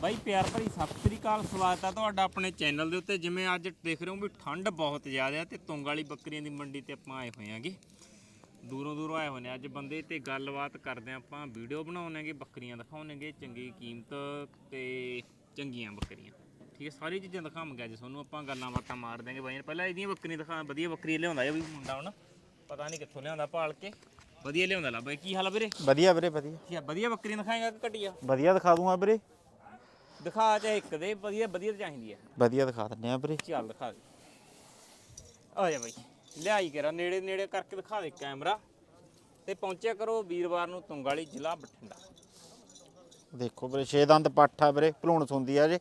ਬਾਈ ਪਿਆਰ ਭਰੀ ਸਤਿ ਸ੍ਰੀ ਅਕਾਲ ਸਵਾਗਤ ਹੈ ਤੁਹਾਡਾ ਆਪਣੇ ਚੈਨਲ ਦੇ ਉੱਤੇ। ਜਿਵੇਂ ਅੱਜ ਦੇਖ ਰਹੇ ਹੋ ਵੀ ਠੰਡ ਬਹੁਤ ਜ਼ਿਆਦਾ ਹੈ ਤੇ ਤੁੰਗ ਵਾਲੀ ਬੱਕਰੀਆਂ ਦੀ ਮੰਡੀ ਤੇ ਆਪਾਂ ਆਏ ਹੋਏ ਆਂਗੇ। ਦੂਰੋਂ ਦੂਰੋਂ ਆਏ ਹੋਏ ਨੇ। ਅੱਜ ਬੰਦੇ ਤੇ ਗੱਲਬਾਤ ਕਰਦੇ ਆਪਾਂ ਵੀਡੀਓ ਬਣਾਉਣਾਂਗੇ ਬੱਕਰੀਆਂ ਦਿਖਾਉਣਾਂਗੇ ਚੰਗੀ ਕੀਮਤ ਤੇ ਚੰਗੀਆਂ ਬੱਕਰੀਆਂ। ਠੀਕ ਹੈ ਸਾਰੀ ਚੀਜ਼ਾਂ ਦਿਖਾਵਾਂਗੇ ਅੱਜ ਤੁਹਾਨੂੰ। ਆਪਾਂ ਗੱਲਾਂ ਬਾਤਾਂ ਮਾਰ ਦਾਂਗੇ ਬਾਈ। ਪਹਿਲਾਂ ਇਹਦੀਆਂ ਬੱਕਰੀਆਂ ਦਿਖਾ ਵਧੀਆ ਬੱਕਰੀ ਲਿਆਉਂਦਾ ਇਹ ਵੀ ਮੁੰਡਾ ਹੁਣ। ਪਤਾ ਨਹੀਂ ਕਿੱਥੋਂ ਲਿਆਉਂਦਾ ਭਾਲ ਕੇ। ਵਧੀਆ ਲਿਆਉਂਦਾ ਲਾ ਬਾਈ। ਕੀ ਹਾਲ ਆ ਵੀਰੇ? ਵਧੀਆ ਵੀਰੇ ਵਧੀਆ। ਕੀ ਆ ਵਧੀਆ ਬੱਕਰੀਆਂ ਦਿਖਾਏਗਾ ਕਿ ਘਟੀਆ? ਵਧੀਆ ਦਿਖਾ ਦੂੰਗਾ ਵੀਰੇ। ਦਿਖਾ ਚਾਹੇ ਇੱਕ ਦੇ ਵਧੀਆ ਵਧੀਆ ਤਾਂ ਚਾਹੀਦੀ ਹੈ ਵਧੀਆ ਦਿਖਾ ਦਿੰਨੇ ਆ ਵੀਰੇ। ਚੱਲ ਦਿਖਾ ਦੇ। ਆ ਜਾ ਬਈ ਲਿਆਈ ਕਰਾ ਨੇੜੇ ਨੇੜੇ ਕਰਕੇ ਦਿਖਾ ਦੇ ਕੈਮਰਾ। ਤੇ ਪਹੁੰਚਿਆ ਕਰੋ ਵੀਰਵਾਰ ਨੂੰ ਤੁੰਗਾਲੀ ਜ਼ਿਲ੍ਹਾ ਬਠਿੰਡਾ। ਦੇਖੋ ਵੀਰੇ ਛੇ ਦੰਦ ਪੱਠ ਵੀਰੇ ਭਲੂਣ ਸੁੰਦੀ ਆ ਜੇ।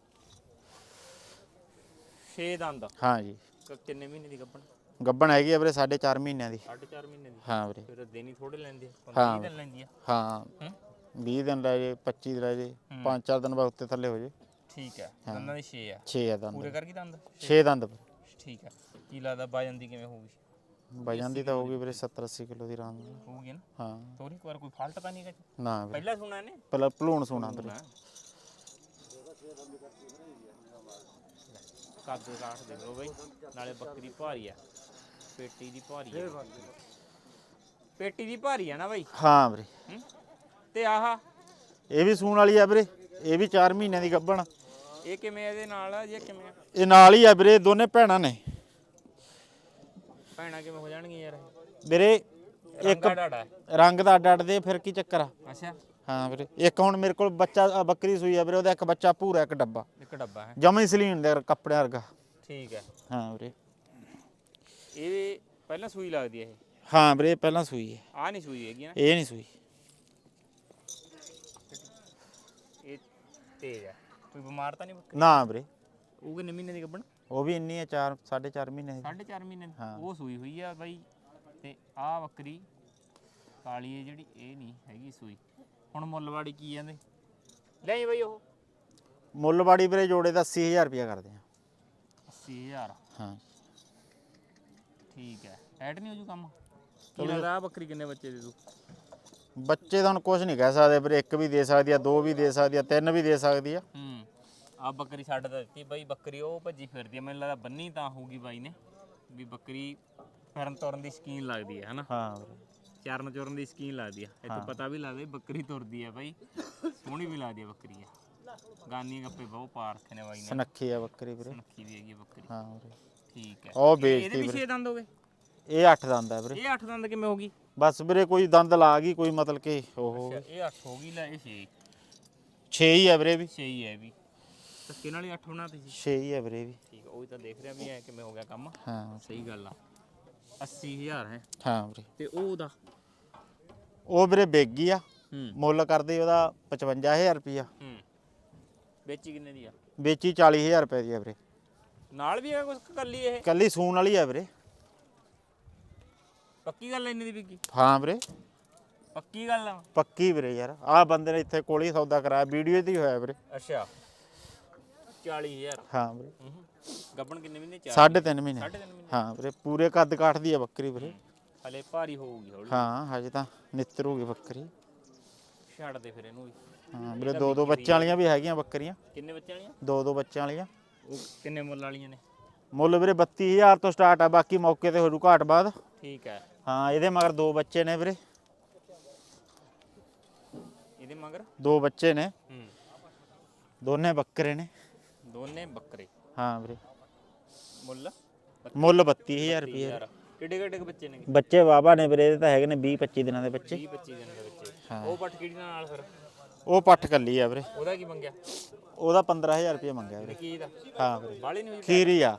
6 ਦੰਦ ਹਾਂ ਜੀ। ਕ- ਕਿੰਨੇ ਮਹੀਨੇ ਦੀ ਗੱਭਣ ਗੱਬਣ ਹੈਗੀ ਆ ਵੀਰੇ 4.5 ਮਹੀਨਿਆਂ ਦੀ। 4.5 ਮਹੀਨੇ ਦੀ। ਹਾਂ ਵੀਰੇ। ਫਿਰ ਦੇਣੀ ਥੋੜੇ ਲੈਂਦੇ ਆ ਹਾਂ। 15 ਦਿਨ ਲੈਂਦੀ ਆ। ਹਾਂ। ਹੂੰ? 20 ਦਿਨ ਲੈ ਜੇ 25 ਦਿਨ ਲੈ ਜੇ 5-4 ਦਿਨ ਬਾਅਦ ਉੱਤੇ ਥੱਲੇ ਹੋ ਜੇ। ਠੀਕ ਹੈ ਦੰਦਾਂ ਦੇ 6 ਆ। 6 ਆ ਦੰਦ। ਪੂਰੇ ਕਰ ਗਈ ਦੰਦ? 6 ਦੰਦ। ਠੀਕ ਹੈ। ਕੀ ਲੱਗਦਾ ਵਜਨ ਦੀ ਕਿਵੇਂ ਹੋਊਗੀ? ਵਜਨ ਦੀ ਤਾਂ ਹੋਊਗੀ ਵੀਰੇ 70-80 ਕਿਲੋ ਦੀ ਨਾਲ। ਹੋਊਗੀ ਨਾ? ਹਾਂ। ਤੋਰੀ ਇੱਕ ਵਾਰ ਕੋਈ ਫਾਲਟ ਤਾਂ ਨਹੀਂ ਹੈਗਾ? ਨਾ ਵੀਰੇ। ਪਹਿਲਾਂ ਸੁਣਾ ਨੇ ਪਹਿਲਾਂ ਭਲੂਣ ਸੁਣਾ ਵੀਰੇ ਕੱਦ ਕਾਠ ਦੇ ਲੋ ਬਈ। ਨਾਲੇ ਬੱਕਰੀ ਭਾਰੀ ਆ। ਪੇਟੀ ਦੀ ਭਾਰੀ ਆ। ਪੇਟੀ ਦੀ ਭਾਰੀ ਆ ਨਾ ਬਈ? ਹਾਂ ਵੀਰੇ? ਤੇ ਆਹ? ਇਹ ਵੀ ਸੂਣ ਵਾਲੀ ਆ ਵੀਰੇ ਇਹ ਵੀ 4 ਮਹੀਨਿਆਂ ਦੀ ਗੱਬਣ ਇਹ ਕਿਵੇਂ ਇਹਦੇ ਨਾਲ ਆ ਜਾਂ ਕਿਵੇਂ ਆ? ਇਹ ਨਾਲ ਹੀ ਆ ਵੀਰੇ ਦੋਨੇ ਭੈਣਾਂ ਨੇ। ਭੈਣਾਂ ਕਿਵੇਂ ਹੋ ਜਾਣਗੀਆਂ ਯਾਰ? ਇਹ? ਵੀਰੇ ਇੱਕ ਰੰਗਾ ਡਾੜਾ ਰੰਗ ਦਾ ਅੱਡ ਅੱਡ ਦੇ ਫਿਰ ਕੀ ਚੱਕਰ ਆ? ਅੱਛਾ। ਹਾਂ ਵੀਰੇ ਇੱਕ ਹੁਣ ਮੇਰੇ ਕੋਲ ਬੱਚਾ ਅ, ਬੱਕਰੀ ਸੂਈ ਆ ਵੀਰੇ ਉਹਦਾ ਇੱਕ ਬੱਚਾ ਪੂਰਾ ਇੱਕ ਡੱਬਾ। ਇੱਕ ਡੱਬਾ ਹੈ। ਜਮਾ ਹੀ ਸਲੀਨ ਦੇ ਕੱਪੜਿਆਂ ਵਰਗਾ। ਠੀਕ ਹੈ। ਹਾਂ ਵੀਰੇ। ਇਹ ਪਹਿਲਾਂ ਸੂਈ ਲੱਗਦੀ ਹੈ ਇਹ? ਹਾਂ ਵੀਰੇ ਪਹਿਲਾਂ ਸੂਈ ਹੈ। ਆ ਨਹੀਂ ਸੂਈ ਹੈਗੀ ਨਾ? ਇਹ ਨਹੀਂ ਸੂਈ। ਤੇਜ਼ ਹੈ ਕੋਈ ਬਿਮਾਰ ਤਾਂ ਨਹੀਂ ਬੱਕਰੀ? ਨਾ ਵੀਰੇ। ਉਹ ਕਿੰਨੇ ਮਹੀਨੇ ਦੀ ਗੱਭਣ? ਉਹ ਵੀ ਇੰਨੀ ਹੈ 4 4.5 ਮਹੀਨੇ ਦੀ। 4.5 ਮਹੀਨੇ ਦੀ। ਉਹ ਸੂਈ ਹੋਈ ਆ ਬਾਈ। ਤੇ ਆਹ ਬੱਕਰੀ ਕਾਲੀ ਹੈ ਜਿਹੜੀ ਇਹ ਨਹੀਂ ਹੈਗੀ ਸੂਈ। ਹੁਣ ਮੁੱਲਵਾੜੀ ਕੀ ਜਾਂਦੇ ਲੈ ਬਾਈ ਉਹ। ਮੁੱਲਵਾੜੀ ਵੀਰੇ ਜੋੜੇ ਦਾ 80000 ਰੁਪਇਆ ਕਰਦੇ ਆ। 80000 ਹਾਂ। ਠੀਕ ਹੈ। ਐਡ ਨਹੀਂ ਹੋ ਜੂ ਕੰਮ? ਲੱਗਦਾ ਆਹ ਬੱਕਰੀ ਕਿੰਨੇ ਬੱਚੇ ਦੇ ਦੂ ਬੱਚੇ ਤਾਂ ਹੁਣ ਕੁਝ ਨਹੀਂ ਕਹਿ ਸਕਦੇ ਵੀਰੇ ਇੱਕ ਵੀ ਦੇ ਸਕਦੀ ਆ ਦੋ ਵੀ ਦੇ ਸਕਦੀ ਆ ਤਿੰਨ ਵੀ ਦੇ ਸਕਦੀ ਆ। ਹੂੰ ਆ ਬੱਕਰੀ ਛੱਡ ਤਾਂ ਦਿੱਤੀ ਬਾਈ ਬੱਕਰੀ ਉਹ ਭੱਜੀ ਫਿਰਦੀ ਆ ਮੈਨੂੰ ਲੱਗਦਾ ਬੰਨੀ ਤਾਂ ਹੋਊਗੀ ਬਾਈ ਨੇ ਵੀ ਬੱਕਰੀ ਫਿਰਨ ਤੁਰਨ ਦੀ ਸਕੀਨ ਲੱਗਦੀ ਹੈ ਹਨਾ? ਹਾਂ ਵੀਰੇ। ਚਰਨ ਚੁਰਨ ਦੀ ਸਕੀਨ ਲੱਗਦੀ ਆ। ਇਹ ਤੋਂ ਪਤਾ ਵੀ ਲੱਗਦਾ ਵੀ ਬੱਕਰੀ ਤੁਰਦੀ ਆ ਬਾਈ ਸੋਹਣੀ ਵੀ ਲੱਗਦੀ ਆ ਬੱਕਰੀ ਆ। ਗਾਨੀ ਗੱਪੇ ਬਹੁਤ ਪਾ ਰੱਖੇ ਨੇ ਬਾਈ ਨੇ। ਸਨੱਖੀ ਆ ਬੱਕਰੀ ਵੀਰੇ। ਨੱਖੀ ਵੀ ਹੈਗੀ ਆ ਬੱਕਰੀ। ਹਾਂ ਵੀਰੇ। ਠੀਕ ਹੈ ਉਹ ਇਹ- ਵੇਚਤੀ ਇਹਦੇ ਵੀ ਵੀਰੇ। 6 ਦੰਦ ਹੋ ਗਏ? ਇਹ 8 ਦੰਦ ਆ ਵੀਰੇ। ਇਹ 8 ਦੰਦ ਕਿਵੇਂ ਹੋ ਗਈ? ਬਸ ਵੀਰੇ ਕੋਈ ਦੰਦ ਲਾ ਗਈ ਕੋਈ ਮਤਲਬ ਕਿ ਉਹ ਇਹ 8 ਹੋ ਗਈ ਲੈ ਇਹ 6 6 ਹੀ ਆ ਵੀਰੇ ਵੀ। 6 ਹੀ ਹੈ ਵੀ। ਧੱਕੇ ਨਾਲ ਹੀ 8 ਹੋਣਾ ਤੁਸੀਂ? 6 ਹੀ ਆ ਵੀਰੇ ਵੀ। ਠੀਕ ਹੈ ਉਹ ਤਾਂ ਦੇਖ ਰਿਹਾ ਵੀ ਐ ਕਿਵੇਂ ਹੋ ਗਿਆ ਕੰਮ। ਹਾਂ। ਸਹੀ ਗੱਲ ਆ। 80000 ਹੈ। ਹਾਂ ਵੀਰੇ। ਤੇ ਉਹ ਉਹਦਾ ਉਹ ਵੀਰੇ ਬੇਗੀ ਆ। ਹੂੰ। ਮੁੱਲ ਕਰਦੇ ਉਹਦਾ 55000 ਰੁਪਇਆ। ਹੂੰ। ਵੇਚੀ ਕਿੰਨੇ ਦੀ ਆ? ਵੇਚੀ 40000 ਰੁਪਏ ਦੀ ਆ ਵੀਰੇ। ਨਾਲ ਵੀ ਹੈ ਕੁਝ ਕੱਲੀ ਇਹ? ਕੱਲੀ ਸੂਣ ਵਾਲੀ ਆ ਵੀਰੇ। ਪੱਕੀ ਗੱਲ ਇੰਨੀ ਦੀ ਵਿਕੀ ਹਾਂ ਵੀਰੇ। ਪੱਕੀ ਗੱਲ ਆ। ਪੱਕੀ ਵੀਰੇ ਯਾਰ ਆਹ ਬੰਦੇ ਨੇ ਇੱਥੇ ਕੋਲ ਹੀ ਸੌਦਾ ਕਰਾਇਆ ਵੀਡੀਓ ਤੇ ਹੀ ਹੋਇਆ ਵੀਰੇ। ਅੱਛਾ। 40000 ਹਾਂ ਵੀਰੇ। ਹੂੰ ਗੱਬਣ ਕਿੰਨੇ ਮਹੀਨੇ? ਚਾਰ ਸਾਢੇ ਤਿੰਨ ਮਹੀਨੇ। ਸਾਢੇ ਤਿੰਨ ਮਹੀਨੇ। ਹਾਂ ਵੀਰੇ ਪੂਰੇ ਕੱਦ ਕਾਠ ਦੀ ਆ ਬੱਕਰੀ ਵੀਰੇ। ਹਲੇ ਭਾਰੀ ਹੋਊਗੀ ਹੌਲੀ। ਹਾਂ ਹਜੇ ਤਾਂ ਨਿੱਤਰ ਹੋ ਗਈ ਬੱਕਰੀ। ਛੱਡ ਦੇ ਫਿਰ ਇਹਨੂੰ ਵੀ। ਹਾਂ ਵੀਰੇ ਦੋ ਦੋ ਬੱਚਿਆਂ ਵਾਲੀਆਂ ਵੀ ਹੈਗੀਆਂ ਬੱਕਰੀਆਂ। ਕਿੰਨੇ ਬੱਚੇ ਵਾਲੀਆਂ? ਦੋ ਦੋ ਬੱਚਿਆਂ ਵਾਲੀਆਂ। ਉਹ ਕਿੰਨੇ ਮੁੱਲ ਵਾਲੀਆਂ ਨੇ? ਮੁੱਲ ਵੀਰੇ 32000 ਤੋਂ ਸਟਾਰਟ ਆ ਬਾਕੀ ਮੌਕੇ ਤੇ ਹੋ ਜੂ ਘਾਟ ਬਾਅਦ। ਠੀਕ ਹੈ। ਹਾਂ ਇਹਦੇ ਮਗਰ ਦੋ ਬੱਚੇ ਨੇ ਵੀਰੇ। ਇਹਦੇ ਮਗਰ? ਦੋ ਬੱਚੇ ਨੇ। ਹੂੰ। ਦੋਨੇ ਬੱਕਰੇ ਨੇ। ਦੋਨੇ ਬੱਕਰੇ? ਹਾਂ ਵੀਰੇ। ਮੁੱਲ? ਮੁੱਲ 32000 ਰੁਪਏ ਕਿੱਡੇ ਕਿੱਡੇ ਬੱਚੇ ਨੇ? ਬੱਚੇ ਬਾਬਾ ਨੇ ਵੀਰੇ ਇਹਦੇ ਤਾਂ ਹੈਗੇ ਨੇ 20 25 ਦਿਨਾਂ ਦੇ ਬੱਚੇ। 20 25 ਦਿਨ ਦੇ ਬੱਚੇ। ਹਾਂ। ਉਹ ਪੱਟ ਕਿਹੜੀ ਨਾਲ ਫਿਰ? ਉਹ ਪੱਠ ਕੱਲੀ ਆ ਵੀਰੇ। ਉਹਦਾ ਕੀ ਮੰਗਿਆ? ਉਹਦਾ 15000 ਰੁਪਏ ਮੰਗਿਆ ਵੀਰੇ। ਕੀ ਦਾ? ਹਾਂ ਵੀਰੇ। ਬਾਲੀ ਨਹੀਂ ਹੋਈ ਖੀਰੀ ਆ।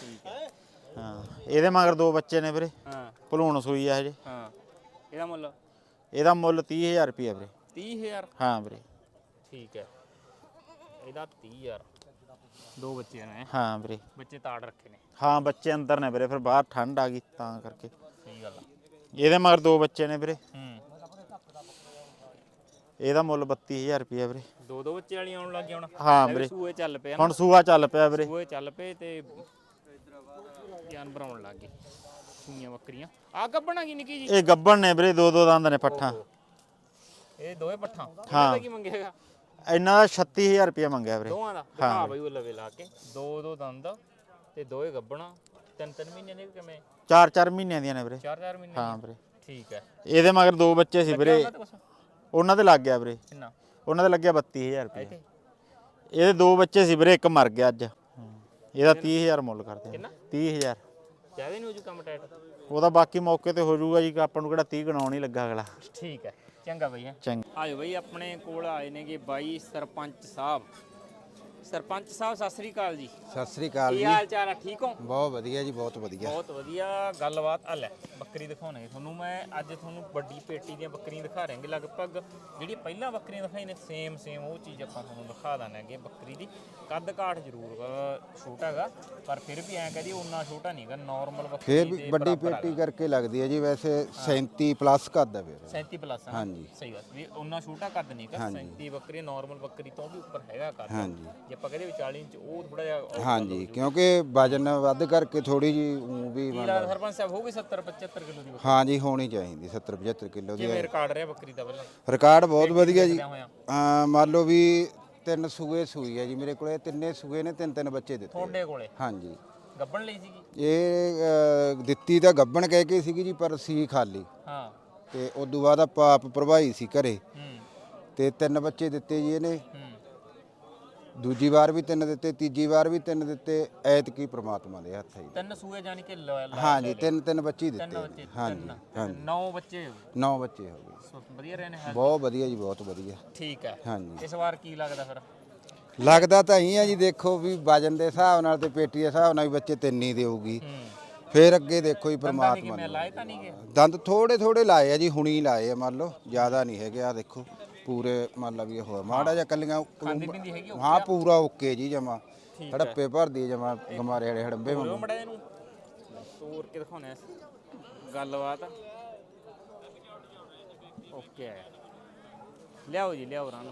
ਠੀਕ ਹੈ। ਹਾਂ ਇਹਦੇ ਮਗਰ ਦੋ ਬੱਚੇ ਨੇ ਵੀਰੇ। ਹਾਂ। ਭਲੂਣ ਸੂਈ ਆ ਹਜੇ ਹਾਂ। ਇਹਦਾ ਮੁੱਲ? ਇਹਦਾ ਮੁੱਲ 30000 ਰੁਪਏ ਵੀਰੇ। 30000 ਹਾਂ ਵੀਰੇ। ਠੀਕ ਹੈ। ਇਹਦਾ 30000 ਦੋ ਬੱਚੇ ਨੇ। ਹਾਂ ਵੀਰੇ। ਬੱਚੇ ਤਾੜ ਰੱਖੇ ਨੇ। ਹਾਂ ਬੱਚੇ ਅੰਦਰ ਨੇ ਵੀਰੇ। ਫਿਰ ਬਾਹਰ ਠੰਡ ਆ ਗਈ ਤਾਂ ਕਰਕੇ। ਸਹੀ ਗੱਲ ਆ। ਇਹਦੇ ਮਗਰ ਦੋ ਬੱਚੇ ਨੇ ਵੀਰੇ। ਇਹਦਾ ਮੁੱਲ 32000 ਰੁਪਏ ਵੀਰੇ। ਦੋ ਦੋ ਬੱਚੇ ਵਾਲੀਆਂ ਆਉਣ ਲੱਗ ਗਈਆਂ ਹੁਣ। ਹਾਂ ਵੀਰੇ। ਸੂਏ ਚੱਲ ਨਾ। ਹੁਣ ਸੂਆ ਚੱਲ ਪਿਆ ਵੀਰੇ। ਸੂਏ ਚੱਲ ਪਏ ਤੇ ਜਾਨਵਰ ਆਉਣ ਲੱਗ ਗਏ। ਸੂਈਆਂ ਬੱਕਰੀਆਂ। ਆ ਗੱਬਣਾ ਕੀ ਨਿੱਕੀ ਜੀ। ਇਹ ਗੱਬਣ ਨੇ ਵੀਰੇ ਦੋ ਦੋ ਦੰਦ ਨੇ ਪੱਠਾਂ। ਇਹ ਦੋਵੇਂ ਪੱਠਾਂ। ਹਾਂ। ਕੀ ਮੰਗੇਗਾ? ਇਹਨਾਂ ਦਾ 36000 ਰੁਪਏ ਮੰਗਿਆ ਵੀਰੇ। ਦੋਵਾਂ ਦਾ? ਦਿਖਾ ਬਈ ਉਹ ਲਵੇ ਲਾ ਕੇ। ਦੋ ਦੋ ਦੰਦ ਤੇ ਦੋਏ ਗੱਬਣਾ। ਤਿੰਨ ਤਿੰਨ ਮਹੀਨੇ ਨੇ ਕਿਵੇਂ? 4-4 ਮਹੀਨਿਆਂ ਦੀਆਂ ਨੇ ਵੀਰੇ। ਚਾਰ ਚਾਰ ਮਹੀਨੇ ਹਾਂ ਵੀਰੇ। ਠੀਕ ਹੈ। ਇਹਦੇ ਮਗਰ ਦੋ ਬੱਚੇ ਸੀ ਵੀਰੇ। ਉਹਨਾਂ ਤੇ ਲੱਗ ਗਿਆ ਵੀਰੇ। ਕਿੰਨਾ? ਉਹਨਾਂ ਦੇ ਲੱਗਿਆ 32000 ਰੁਪਏ ਇੱਥੇ ਇਹਦੇ ਦੋ ਬੱਚੇ ਸੀ ਵੀਰੇ ਇੱਕ ਮਰ ਗਿਆ ਅੱਜ। ਇਹਦਾ 30000 ਮੁੱਲ ਕਰਦੇ ਆ ਕਿੰਨਾ? 30000 ਜ਼ਿਆਦਾ ਨਹੀਂ ਹੋ ਜੂ ਕੰਮ ਟਾਈਟ? ਉਹਦਾ ਬਾਕੀ ਮੌਕੇ ਤੇ ਹੋ ਜਾਊਗਾ ਜੀ ਆਪਾਂ ਨੂੰ ਕਿਹੜਾ 30 ਗਣਾਉਣ ਹੀ ਲੱਗਾ ਅਗਲਾ। ਠੀਕ ਹੈ। ਚੰਗਾ ਬਈ ਹੈ ਚੰਗਾ। ਆਜੋ ਬਈ ਆਪਣੇ ਕੋਲ ਆਏ ਨੇਗੇ ਬਾਈ ਸਰਪੰਚ ਸਾਹਿਬ। ਸਰਪੰਚ ਸਾਹਿਬ ਸਤਿ ਸ੍ਰੀ ਅਕਾਲ ਜੀ। ਸਤਿ ਸ੍ਰੀ ਅਕਾਲ ਕੀ ਜੀ। ਹਾਲ ਚਾਲ ਆ? ਠੀਕ ਹੋ? ਬਹੁਤ ਵਧੀਆ ਜੀ ਬਹੁਤ ਵਧੀਆ। ਬਹੁਤ ਵਧੀਆ। ਗੱਲਬਾਤ ਆ ਲੈ ਬੱਕਰੀ ਦਿਖਾਉਣੇ। ਤੁਹਾਨੂੰ ਮੈਂ ਅੱਜ ਤੁਹਾਨੂੰ ਵੱਡੀ ਪੇਟੀ ਦੀਆਂ ਬੱਕਰੀਆਂ ਦਿਖਾ ਰਹੇਂਗੇ ਲਗਭਗ ਜਿਹੜੀ ਪਹਿਲਾਂ ਬੱਕਰੀਆਂ ਦਿਖਾਈ ਨੇ ਸੇਮ ਸੇਮ ਉਹ ਚੀਜ਼ ਆਪਾਂ ਤੁਹਾਨੂੰ ਦਿਖਾ ਦਾਂਗੇ ਬੱਕਰੀ ਦੀ। ਕੱਦ ਕਾਠ ਜ਼ਰੂਰ ਛੋਟਾ ਹੈਗਾ ਪਰ ਫਿਰ ਵੀ ਐਂ ਕਹਦੀ ਉਹਨਾਂ ਛੋਟਾ ਨਹੀਂਗਾ ਨਾਰਮਲ ਬੱਕਰੀ ਫੇਰ ਦੇ ਵੀ ਵੱਡੀ ਬਰਾਬਰ ਪੇਟੀ ਕਰਕੇ ਲੱਗਦੀ ਹੈ ਜੀ ਵੈਸੇ 37 ਪਲੱਸ ਕੱਦ ਹੈ ਫੇਰ। 37 ਪਲੱਸ ਹਾਂਜੀ। ਸਹੀ ਗੱਲ ਵੀ ਉਹਨਾਂ ਛੋਟਾ ਕੱਦ ਨਹੀਂ ਹੈਗਾ 37 ਬੱਕਰੀ ਨਾਰਮਲ ਬੱਕਰੀ ਤੋਂ ਵੀ ਉੱਪਰ ਹੈਗਾ ਕੱਦ। ਹਾਂਜੀ। ਜੇ ਆਪਾਂ ਕਹਿੰਦੇ ਵੀ 40 ਇੰਚ ਉਹ ਥੋੜਾ ਜਿਹਾ ਔਖਾ ਹਾਂਜੀ ਕਿਉਂਕਿ ਵਜਨ ਵੱਧ ਕਰਕੇ ਥੋੜੀ ਜੀ ਊਂ ਵੀ ਕੀ ਲੱਗਦਾ ਸਰਪੰਚ ਸਾਹਿਬ ਹੋਊਗੀ 70 75 ਕਿਲੋ ਦੀ ਬੱਕਰੀ? ਹਾਂਜੀ ਹੋਣੀ ਚਾਹੀਦੀ 70 75 ਕਿਲੋ ਦੀ ਕਿਵੇਂ ਰਿਕਾਰਡ ਰਿਹਾ ਬੱਕਰੀ ਦਾ ਪਹਿਲਾਂ। ਰਿਕਾਰਡ ਬਹੁਤ ਵਧੀਆ ਜੀ। ਮੰਨ ਲਓ ਵੀ ਤਿੰਨ ਸੂਏ ਸੂਈ ਹੈ ਜੀ ਮੇਰੇ ਕੋਲੇ ਤਿੰਨੇ ਸੂਏ ਨੇ ਤਿੰਨ ਤਿੰਨ ਬੱਚੇ ਦਿੱਤੇ। ਤੁਹਾਡੇ ਕੋਲੇ? ਹਾਂਜੀ। ਗੱਬਣ ਲਈ ਸੀਗੀ? ਇਹ ਦਿੱਤੀ ਤਾਂ ਗੱਬਣ ਕਹਿ ਕੇ ਸੀਗੀ ਜੀ ਪਰ ਸੀ ਖਾਲੀ। ਹਾਂ। ਤੇ ਉਦੋਂ ਬਾਅਦ ਆਪਾਂ ਆਪ ਪ੍ਰਭਾਈ ਸੀ ਘਰੇ। ਹੂੰ। ਤੇ ਤਿੰਨ ਬੱਚੇ ਦਿੱਤੇ ਜੀ ਇਹਨੇ। ਹੂੰ। ਦੂਜੀ ਵਾਰ ਵੀ ਤਿੰਨ ਦਿੱਤੇ ਤੀਜੀ ਵਾਰ ਵੀ ਤਿੰਨ ਦਿੱਤੇ ਐਤਕੀ ਪ੍ਰਮਾਤਮਾ ਦੇ ਹੱਥ ਹੈ ਜੀ। ਤਿੰਨ ਸੂਏ ਜਾਨੀ ਕਿ ਲ- ਲ- ਹਾਂਜੀ ਤਿੰਨ ਤਿੰਨ ਬੱਚੇ ਹੀ ਤਿੰਨ ਦਿੱਤੇ ਬੱਚੇ ਹਾਂਜੀ ਤਿੰਨ। ਹਾਂਜੀ ਨੌ ਬੱਚੇ ਹੋ ਗਏ। ਨੌ ਬੱਚੇ ਹੋ ਗਏ। ਸੋ ਵਧੀਆ ਰਹੇ ਨੇ ਹੈ ਬਹੁਤ ਵਧੀਆ ਜੀ ਬਹੁਤ ਵਧੀਆ। ਠੀਕ ਹੈ। ਹਾਂਜੀ ਇਸ ਵਾਰ ਕੀ ਲੱਗਦਾ ਫਿਰ? ਲੱਗਦਾ ਤਾਂ ਹੀ ਆ ਜੀ ਦੇਖੋ ਵੀ ਵਜਨ ਦੇ ਹਿਸਾਬ ਨਾਲ ਤੇ ਪੇਟੀ ਦੇ ਹਿਸਾਬ ਨਾਲ ਵੀ ਬੱਚੇ ਤਿੰਨ ਹੀ ਦੇਊਗੀ। ਹੂੰ। ਫੇਰ ਅੱਗੇ ਦੇਖੋ ਜੀ ਪ੍ਰਮਾਤਮਾ ਕਿਵੇਂ ਨੇ। ਲਾਏ ਤਾਂ ਨਹੀਂ ਗਏ? ਦੰਦ ਥੋੜੇ ਥੋੜੇ ਲਾਏ ਆ ਜੀ ਹੁਣੀ ਲਾਏ ਆ ਮੰਨ ਲਓ ਜ਼ਿਆਦਾ ਨਹੀਂ ਹੈਗੇ ਆ ਦੇਖੋ। ਪੂਰੇ ਮੰਨ ਲਾ ਵੀ ਇਹ ਹੋਇਆ। ਮਾੜਾ ਜਿਹਾ ਕੱਲੀਆਂ ਖਾਂਦੀ ਪਿੰਦੀ ਹੈਗੀ ਹਾਂ ਪੂਰਾ ਓਕੇ ਜੀ ਜਮਾ। ਹੜੱਪੇ ਭਰਦੀ ਜਮਾ ਗਮਾਰੇ ਵਾਲੇ ਹੜੰਬੇ ਵਾਂਗੂ ਮੜਾ ਇਹਨੂੰ। ਤੋੜ ਕੇ ਦਿਖਾਉਣੇ ਗੱਲਬਾਤ। ਓਕੇ ਹੈ ਲਿਆਓ ਜੀ ਲਿਆਓ ਰਾਂ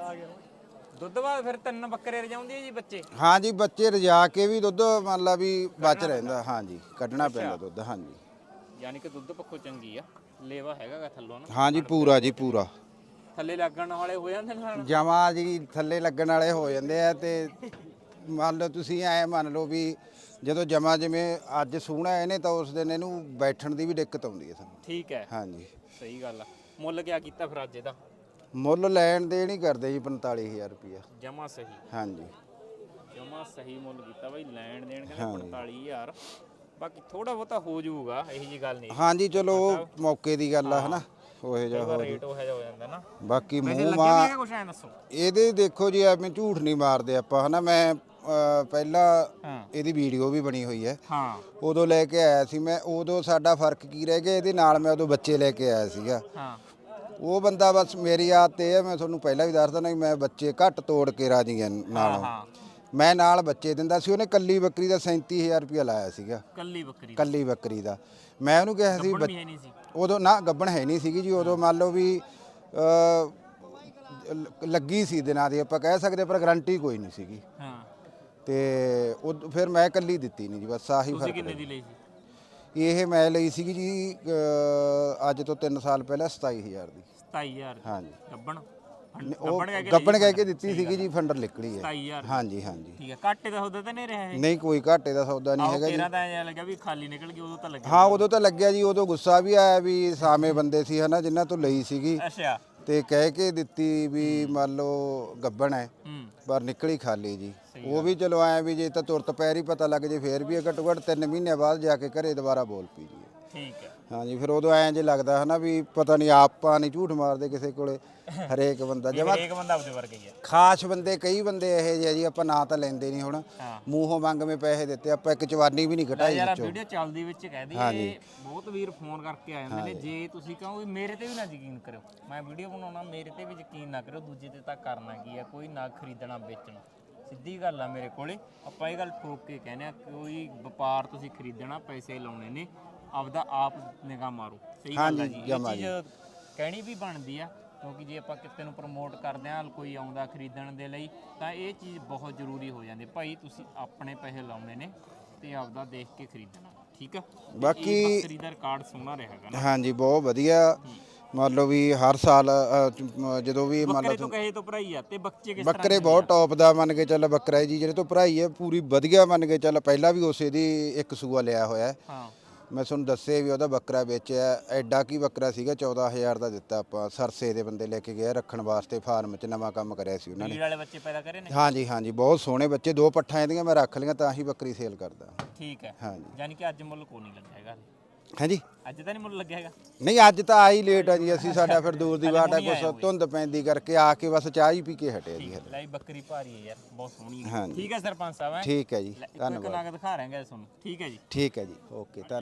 ਆ ਗਿਆ ਦੁੱਧ ਬਾਅਦ ਫਿਰ ਤਿੰਨ ਬੱਕਰੇ ਰਜਾਉਂਦੀ ਹੈ ਜੀ ਬੱਚੇ? ਹਾਂ ਜੀ ਬੱਚੇ ਰਜਾ ਕੇ ਵੀ ਦੁੱਧ ਮੰਨ ਲਾ ਵੀ ਬਚ ਰਹਿੰਦਾ। ਹਾਂ ਜੀ ਕੱਢਣਾ ਪੈਂਦਾ ਦੁੱਧ ਹਾਂ ਜੀ। ਯਾਨੀ ਕਿ ਦੁੱਧ ਪੱਖੋਂ ਚੰਗੀ ਆ। ਲੇਵਾ ਹੈਗਾ ਗਾ ਥੱਲੋਂ ਨਾ? ਹਾਂ ਜੀ ਪੂਰਾ ਜੀ ਪੂਰਾ। ਥੱਲੇ ਲੱਗਣ ਵਾਲੇ ਹੋ ਜਾਂਦੇ ਨੇ ਨਾਲ? ਜਮਾ ਜੀ ਥੱਲੇ ਲੱਗਣ ਵਾਲੇ ਹੋ ਜਾਂਦੇ ਆ ਤੇ ਮੰਨ ਲਓ ਤੁਸੀਂ ਐ ਮੰਨ ਲਓ ਵੀ ਜਦੋਂ ਜਮਾ ਜਿਵੇਂ ਅੱਜ ਸੂਣਾ ਇਹਨੇ ਤਾਂ ਉਸ ਦਿਨ ਇਹਨੂੰ ਬੈਠਣ ਦੀ ਵੀ ਦਿੱਕਤ ਆਉਂਦੀ ਹੈ ਸਾਨੂੰ। ਠੀਕ ਹੈ। ਹਾਂ ਜੀ। ਸਹੀ ਗੱਲ ਆ। ਮੁੱਲ ਕਿਆ ਕੀਤਾ ਫਿਰ ਅੱਜ ਇਹਦਾ? ਮੁੱਲ ਲੈਣ ਦੇਣ ਹੀ ਕਰਦੇ ਜੀ 45000 ਰੁਪਇਆ। ਜਮਾ ਸਹੀ। ਹਾਂ ਜੀ। ਜਮਾ ਸਹੀ ਮੁੱਲ ਕੀਤਾ ਬਾਈ ਲੈਣ ਦੇਣ ਕਹਿੰਦੇ 45000 ਬਾਕੀ ਥੋੜਾ ਬਹੁਤਾ ਹੋ ਜਾਊਗਾ ਇਹੀ ਜੀ ਗੱਲ ਨਹੀਂ। ਹਾਂ ਜੀ ਚਲੋ ਉਹ ਮੌਕੇ ਦੀ ਗੱਲ ਆ ਹਨਾ? ਉਹੇ ਜਿਹਾ ਹੋ ਰੇਟ ਉਹ ਜਿਹਾ ਹੋ ਜਾਂਦਾ ਨਾ। ਬਾਕੀ ਮੂੰਹ ਮਾ ਵੀ ਹੈਗਾ ਕੁਛ ਐ ਦੱਸੋ। ਇਹਦੇ ਦੇਖੋ ਜੀ ਐਵੇਂ ਝੂਠ ਨਹੀਂ ਮਾਰਦੇ ਆਪਾਂ ਹਨਾ? ਮੈਂ ਅਹ, ਪਹਿਲਾਂ ਇਹਦੀ ਵੀਡੀਓ ਵੀ ਬਣੀ ਹੋਈ ਹੈ। ਹਾਂ। ਉਦੋਂ ਲੈ ਕੇ ਆਇਆ ਸੀ ਮੈਂ ਉਦੋਂ ਸਾਡਾ ਫ਼ਰਕ ਕੀ ਰਹਿ ਗਿਆ ਇਹਦੇ ਨਾਲ ਮੈਂ ਉਦੋਂ ਬੱਚੇ ਲੈ ਕੇ ਆਇਆ ਸੀਗਾ। ਹਾਂ। ਉਹ ਬੰਦਾ ਬਸ ਮੇਰੀ ਆਦਤ ਇਹ ਹੈ ਮੈਂ ਤੁਹਾਨੂੰ ਪਹਿਲਾਂ ਵੀ ਦੱਸਦਾ ਨਾ ਕਿ ਮੈਂ ਬੱਚੇ ਘੱਟ ਤੋੜ ਕੇ ਰਾਜੀ ਹਾਂ ਨਾਲ। ਹਾਂ। ਮੈਂ ਨਾਲ ਬੱਚੇ ਦਿੰਦਾ ਸੀ ਉਹਨੇ ਕੱਲੀ ਬੱਕਰੀ ਦਾ 37000 ਰੁਪਇਆ ਲਾਇਆ ਸੀਗਾ। ਕੱਲੀ ਬੱਕਰੀ ਕੱਲੀ ਬੱਕਰੀ ਦਾ। ਮੈਂ ਉਹਨੂੰ ਕਿਹਾ ਸੀ ਗੱਬਣ ਵੀ ਹੈ ਨਹੀਂ ਸੀ। ਉਦੋਂ ਨਾ ਗੱਬਣ ਹੈ ਨਹੀਂ ਸੀਗੀ ਜੀ ਉਦੋਂ ਮੰਨ ਲਓ ਵੀ ਅ, ਲ- ਲੱਗੀ ਸੀ ਦਿਨਾਂ ਦੀ ਆਪਾਂ ਕਹਿ ਸਕਦੇ ਪਰ ਗਾਰੰਟੀ ਕੋਈ ਨਹੀਂ ਸੀਗੀ। ਹਾਂ। ਤੇ ਉਹ ਫਿਰ ਮੈਂ ਕੱਲੀ ਦਿੱਤੀ ਨਹੀਂ ਜੀ ਬਸ ਆਹੀ ਤੁਸੀਂ ਫ਼ਰਕ ਕਿੰਨੇ ਦੀ ਲਈ ਸੀ। ਇਹ ਮੈਂ ਲਈ ਸੀਗੀ ਜੀ ਅ, ਅੱਜ ਤੋਂ 3 ਸਾਲ ਪਹਿਲਾਂ 27000 ਦੀ। 27000 ਹਾਂਜੀ। ਗੱਬਣ? ਉਹ ਗੱਬਣ ਕਹਿ ਕੇ ਦਿੱਤੀ ਸੀਗੀ ਜੀ ਫੰਡਰ ਨਿਕਲੀ ਹੈ 27000 ਹਾਂਜੀ ਹਾਂਜੀ। ਠੀਕ ਹੈ ਘਾਟੇ ਦਾ ਹੁੰਦਾ ਤਾਂ ਨਹੀਂ ਰਿਹਾ ਇਹ? ਨਹੀਂ ਕੋਈ ਘਾਟੇ ਦਾ ਸੌਦਾ ਨਹੀਂ ਹੈਗਾ ਜੀ। ਤੇਰਾ ਤਾਂ ਐਂ ਲੱਗਾ ਵੀ ਖਾਲੀ ਨਿਕਲ ਗਈ ਉਦੋਂ ਤਾਂ ਲੱਗਿਆ ਹਾਂ ਉਦੋਂ ਤਾਂ ਲੱਗਿਆ ਜੀ ਉਦੋਂ ਗੁੱਸਾ ਵੀ ਆਇਆ ਵੀ ਸਾਵੇਂ ਬੰਦੇ ਸੀ ਹਨਾ ਜਿਨ੍ਹਾਂ ਤੋਂ ਲਈ ਸੀਗੀ। ਅੱਛਾ। ਤੇ ਕਹਿ ਕੇ ਦਿੱਤੀ ਵੀ ਮੰਨ ਲਓ ਗੱਬਣ ਹੈ ਪਰ ਨਿਕਲੀ ਖਾਲੀ ਜੀ। ਉਹ ਵੀ ਚਲੋ ਐ ਵੀ ਜੇ ਤਾਂ ਤੁਰਤ ਪੈਰ ਹੀ ਪਤਾ ਲੱਗ ਜੇ ਫੇਰ ਵੀ ਇਹ ਘੱਟੋ ਘੱਟ 3 ਮਹੀਨੇ ਬਾਅਦ ਜਾ ਕੇ ਘਰੇ ਦੁਬਾਰਾ ਬੋਲ ਪੀ ਜੀ। ਠੀਕ ਹੈ ਹਾਂਜੀ ਫਿਰ ਉਦੋਂ ਐਂ ਜੇ ਲੱਗਦਾ ਹਨਾ ਵੀ ਪਤਾ ਨਹੀਂ ਆਪਾਂ ਨਹੀਂ ਝੂਠ ਮਾਰਦੇ ਕਿਸੇ ਕੋਲੇ ਹਰੇਕ ਬੰਦਾ। ਜਮਾ ਹਰੇਕ ਬੰਦਾ ਆਪਦੇ ਵਰਗਾ ਹੀ ਹੈ ਖਾਸ ਬੰਦੇ ਕਈ ਬੰਦੇ ਇਹੋ ਜਿਹੇ ਆ ਜੀ ਆਪਾਂ ਨਾਂ ਤਾਂ ਲੈਂਦੇ ਨਹੀਂ ਹੁਣ। ਹਾਂ। ਮੂੰਹੋਂ ਮੰਗਵੇਂ ਪੈਸੇ ਦਿੱਤੇ ਆਪਾਂ ਇੱਕ ਚਵਾਨੀ ਵੀ ਨਹੀਂ ਘਟਾਈ ਯਾਰ ਵਿੱਚੋਂ। ਵੀਡੀਓ ਚੱਲਦੀ ਵਿੱਚ ਕਹਿ ਦਈਏ ਬਹੁਤ ਵੀਰ ਫੋਨ ਕਰਕੇ ਆ ਜਾਂਦੇ ਨੇ ਜੇ ਤੁਸੀਂ ਕਹੋ ਵੀ ਮੇਰੇ ਤੇ ਵੀ ਨਾ ਯਕੀਨ ਕਰਿਓ ਮੈਂ ਵੀਡੀਓ ਬਣਾਉਣਾ ਮੇਰੇ ਤੇ ਵੀ ਯਕੀਨ ਨਾ ਕਰਿਓ ਦੂਜੇ ਤੇ ਤਾਂ ਕਰਨਾ ਕੀ ਆ ਕੋਈ ਨਾ ਖਰੀਦਣਾ ਵੇਚਣਾ। ਸਿੱਧੀ ਗੱਲ ਆ ਮੇਰੇ ਕੋਲੇ ਆਪਾਂ ਇਹ ਗੱਲ ਠੋਕ ਕੇ ਕਹਿੰਦੇ ਆ ਕੋਈ ਵਪਾਰ ਤੁਸੀਂ ਖਰੀਦਣਾ ਪੈਸੇ ਲਾਉਣੇ ਨੇ ਆਪਦਾ ਆਪ ਨਿਗਾਹ ਮਾਰੋ। ਸਹੀ ਗੱਲ ਆ ਜੀ। ਇਹ ਚੀਜ਼ ਕਹਿਣੀ ਵੀ ਬਣਦੀ ਆ ਕਿਉਂਕਿ ਜੇ ਆਪਾਂ ਕਿਤੇ ਨੂੰ ਪ੍ਰਮੋਟ ਕਰਦੇ ਆ ਕੋਈ ਆਉਂਦਾ ਖਰੀਦਣ ਦੇ ਲਈ ਤਾਂ ਇਹ ਚੀਜ਼ ਬਹੁਤ ਜ਼ਰੂਰੀ ਹੋ ਜਾਂਦੀ ਭਾਈ ਤੁਸੀਂ ਆਪਣੇ ਪੈਸੇ ਲਾਉਣੇ ਨੇ ਤੇ ਆਪਦਾ ਦੇਖ ਕੇ ਖਰੀਦਣਾ ਠੀਕ ਆ? ਤੇ ਇਹ ਬਾਕੀ- ਬੱਕਰੀ ਦਾ ਰਿਕਾਰਡ ਸੋਹਣਾ ਰਹੇਗਾ ਨਾ। ਹਾਂਜੀ ਬਹੁਤ ਵਧੀਆ। ਮੰਨ ਲਓ ਵੀ ਹਰ ਸਾਲ ਅ, ਚ- ਮ- ਜਦੋਂ ਵੀ ਮੰਨ ਬੱਕਰੇ ਲਓ ਤੋਂ ਕਹੇ ਤੋਂ ਭਰਾਈ ਆ ਤੇ ਬੱਚੇ ਕਿਸ ਤਰ੍ਹਾਂ ਬੱਕਰੇ ਬਹੁਤ ਟੌਪ ਦਾ ਮੰਨ ਕੇ ਚੱਲ ਬੱਕਰਾ ਹੈ ਜੀ ਜਿਹੜੇ ਤੋਂ ਭਰਾਈ ਹੈ ਪੂਰੀ ਵਧੀਆ ਮੰਨ ਕੇ ਚੱਲ ਪਹਿਲਾਂ ਵੀ ਉਸੇ ਦੀ ਇੱਕ ਸੂਆ ਲਿਆ ਹੋਇਆ ਹੈ। ਹਾਂ। ਮੈਂ ਤੁਹਾਨੂੰ ਦੱਸੇ ਵੀ ਉਹਦਾ ਬੱਕਰਾ ਵੇਚਿਆ ਐਡਾ ਕੀ ਬੱਕਰਾ ਸੀਗਾ 14000 ਦਾ ਦਿੱਤਾ ਆਪਾਂ ਸਰਸੇ ਦੇ ਬੰਦੇ ਲੈ ਕੇ ਗਏ ਰੱਖਣ ਵਾਸਤੇ ਫਾਰਮ 'ਚ ਨਵਾਂ ਕੰਮ ਕਰਿਆ ਸੀ ਉਹਨਾਂ ਨੇ। ਵਾਲੇ ਬੱਚੇ ਪੈਦਾ ਕਰੇ ਨੇ? ਹਾਂਜੀ ਹਾਂਜੀ ਬਹੁਤ ਸੋਹਣੇ ਬੱਚੇ ਦੋ ਪੱਠਾਂ ਇਹਦੀਆਂ ਮੈਂ ਰੱਖ ਲਈਆਂ ਤਾਂ ਹੀ ਬੱਕਰੀ ਸੇਲ ਕਰਦਾ। ਠੀਕ ਹੈ। ਹਾਂਜੀ। ਯਾਨੀ ਕਿ ਅੱਜ ਮੁੱਲ ਕੋ ਨਹੀਂ ਲੱਗਿਆ ਹੈਗਾ ਹਾਂਜੀ? ਅੱਜ ਤਾਂ ਨਹੀਂ ਮੁੱਲ ਲੱਗਿਆ ਹੈਗਾ? ਨਹੀਂ ਅੱਜ ਤਾਂ ਆਈ ਲੇਟ ਆ ਜੀ ਅਸੀਂ ਸਾਡਾ ਫਿਰ ਦੂਰ ਦੀ ਬਾਟ ਹੈ ਕੁਛ ਧੁੰਦ ਪੈਂਦੀ ਕਰਕੇ ਆ ਕੇ ਬਸ ਚਾਹ ਹੀ ਪੀ ਕੇ ਹਟਿਆ ਜੀ ਹਲੇ। ਲੈ ਬੱਕਰੀ ਭਾਰੀ ਹੈ ਯਾਰ ਬਹੁਤ ਸੋਹਣੀ ਹੈ। ਹਾਂਜੀ। ਠੀਕ ਹੈ ਸਰਪੰਚ ਸਾਹਿਬ ਹੈਂ? ਠੀਕ ਹੈ ਜੀ ਇੱਕ ਇੱਕ ਧੰਨਵਾਦ। ਨਗ ਦਿਖਾ ਰਹੇ ਹਾਂ ਤੁਹਾਨੂੰ। ਠੀਕ ਹੈ ਜੀ। ਠੀਕ ਹੈ ਜੀ ਓਕੇ ਧੰਨ